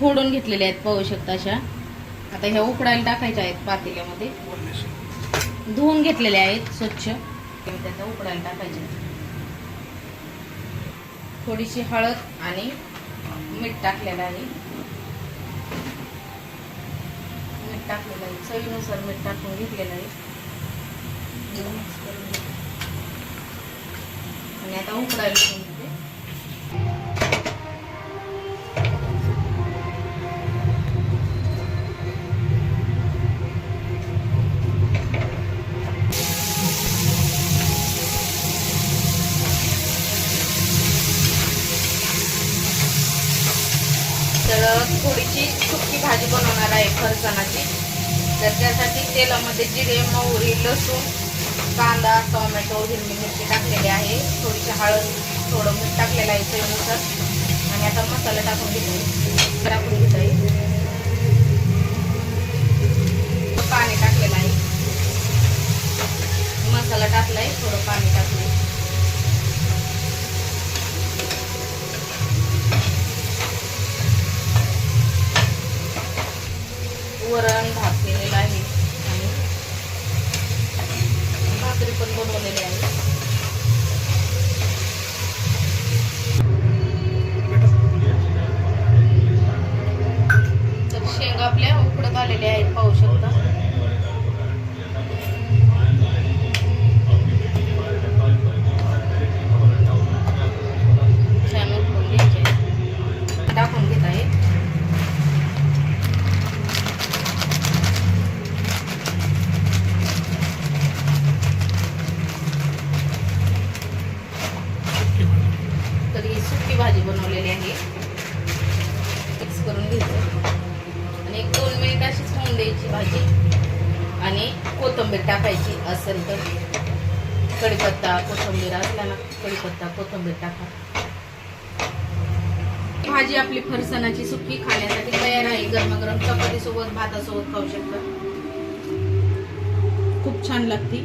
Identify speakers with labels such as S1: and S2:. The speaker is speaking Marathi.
S1: फोडून घेतलेल्या आहेत पाहू शकता अशा. आता ह्या उकडायला टाकायच्या आहेत पातेल्यामध्ये. धुवून घेतलेल्या आहेत स्वच्छ. त्याचा उकडायला टाकायच्या थोडीशी हळद आणि मीठ टाकलेलं आहे. मीठ टाकलेलं आहे. चवीनुसार मीठ टाकून घेतलेलं आहे. आणि आता उकडायला थोडीशी सुकी भाजी बनवणार आहे फरसणाची तर त्यासाठी तेलामध्ये जिरे मोहरी लसूण कांदा टोमॅटो हिरवी मिरची टाकलेली आहे. थोडीशी हळद थोडं मीठ टाकलेलं आहे चवीनुसार. आणि आता मसाला टाकून घेतो. टाकून घेत. आहे पाणी टाकलेलं आहे मसाला टाकलाय थोडं पाणी टाकलंय वरण भात केलेला आहे आणि भाकरी पण बनवलेली आहे. तर शेंगा आपल्या उकडत आलेल्या आहेत पाहू शकता. भाजी आणि कोथिंबीर टाकायची असेल तर कढीपत्ता कोथिंबीर असला ना कढीपत्ता कोथिंबीर टाका. भाजी आपली फरसणाची सुकी खाण्यासाठी तयार आहे. गरमागरम चपातीसोबत भातासोबत खाऊ शकता. खूप छान लागते.